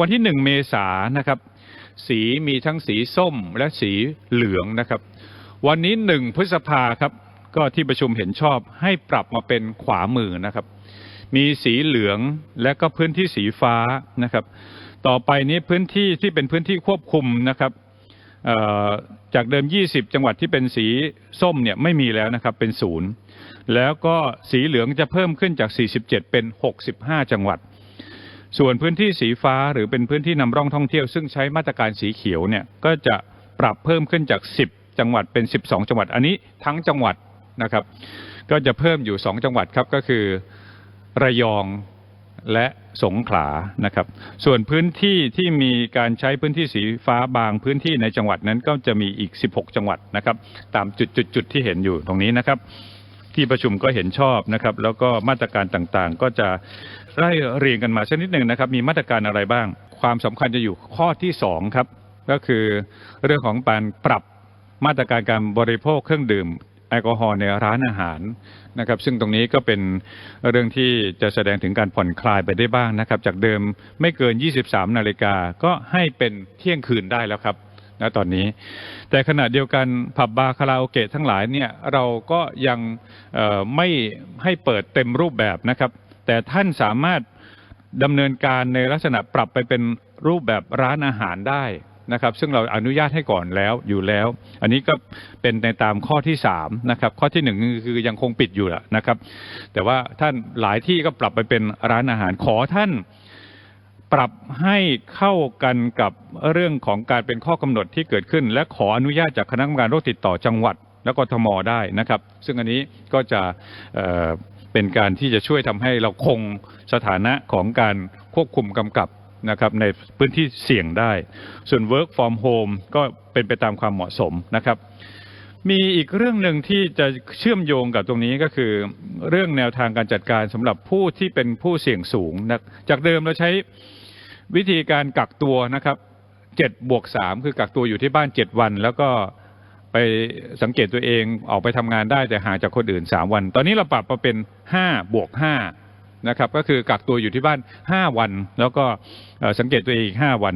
วันที่หนึ่งเมษานะครับ สีมีทั้งสีส้มและสีเหลืองนะครับ วันนี้หนึ่งพฤษภาครับ ก็ที่ประชุมเห็นชอบให้ปรับมาเป็นขวามือนะครับ มีสีเหลืองและก็พื้นที่สีฟ้านะครับ ต่อไปนี้พื้นที่ที่เป็นพื้นที่ควบคุมนะครับจากเดิม 20 จังหวัดที่เป็นสีส้มเนี่ยไม่มีแล้วนะครับเป็นศูนย์แล้วก็สีเหลืองจะเพิ่มขึ้นจาก 47 เป็น 65 จังหวัด ส่วนพื้นที่สีฟ้าหรือเป็นพื้นที่นำร่องท่องเที่ยว ซึ่งใช้มาตรการสีเขียวเนี่ยก็จะปรับเพิ่มขึ้นจาก 10 จังหวัดเป็น 12 จังหวัดอันนี้ทั้งจังหวัดนะครับ ก็จะเพิ่มอยู่ 2 จังหวัดครับก็คือระยองและสงขลานะครับ ส่วนพื้นที่ที่มีการใช้พื้นที่สีฟ้าบางพื้นที่ในจังหวัดนั้นก็จะมีอีก 16 จังหวัดนะครับ ตามจุดจุดจุดที่เห็นอยู่ตรงนี้นะครับ ที่ประชุมก็เห็นชอบนะครับ แล้วก็มาตรการต่างๆ ก็จะไล่เรียงกันมาสักนิดหนึ่งนะครับ มีมาตรการอะไรบ้าง ความสำคัญจะอยู่ข้อที่สองครับ ก็คือเรื่องของการปรับมาตรการการบริโภคเครื่องดื่มแอลกอฮอล์ในร้านอาหารนะครับ ซึ่งตรงนี้ก็เป็นเรื่องที่จะแสดงถึงการผ่อนคลายไปได้บ้างนะครับ จากเดิมไม่เกิน 23 นาฬิกาก็ให้เป็นเที่ยงคืนได้แล้วครับ ณตอนนี้ แต่ขณะเดียวกันผับบาร์คาราโอเกะทั้งหลายเนี่ยเราก็ยังไม่ให้เปิดเต็มรูปแบบนะครับ แต่ท่านสามารถดำเนินการในลักษณะปรับไปเป็นรูปแบบร้านอาหารได้นะครับ ซึ่งเราอนุญาตให้ก่อนแล้วอยู่แล้ว อันนี้ก็เป็นในตามข้อที่สามนะครับ ข้อที่หนึ่งคือยังคงปิดอยู่แหละนะครับ แต่ว่าท่านหลายที่ก็ปรับไปเป็นร้านอาหารขอท่าน ปรับให้เข้ากันกับเรื่องของการเป็นข้อกำหนดที่เกิดขึ้น และขออนุญาตจากคณะกรรมการโรคติดต่อจังหวัด และกทมได้นะครับ ซึ่งอันนี้ก็จะเเป็นการที่จะช่วยทำให้เราคงสถานะของการควบคุมกำกับนะครับในพื้นที่เสี่ยงได้ ส่วน work from home ก็เป็นไปตามความเหมาะสมนะครับ มีอีกเรื่องหนึ่งที่จะเชื่อมโยงกับตรงนี้ก็คือ เรื่องแนวทางการจัดการสำหรับผู้ที่เป็นผู้เสี่ยงสูงนะจากเดิมเราใช้ วิธีการกักตัวนะครับเจ็ดบวกสามคือกักตัวอยู่ที่บ้านเจ็ดวัน แล้วก็ไปสังเกตตัวเองออกไปทำงานได้แต่ห่างจากคนอื่นสามวัน ตอนนี้เราปรับมาเป็นห้าบวกห้านะครับ ก็คือกักตัวอยู่ที่บ้านห้าวัน แล้วก็สังเกตตัวเองอีกห้าวัน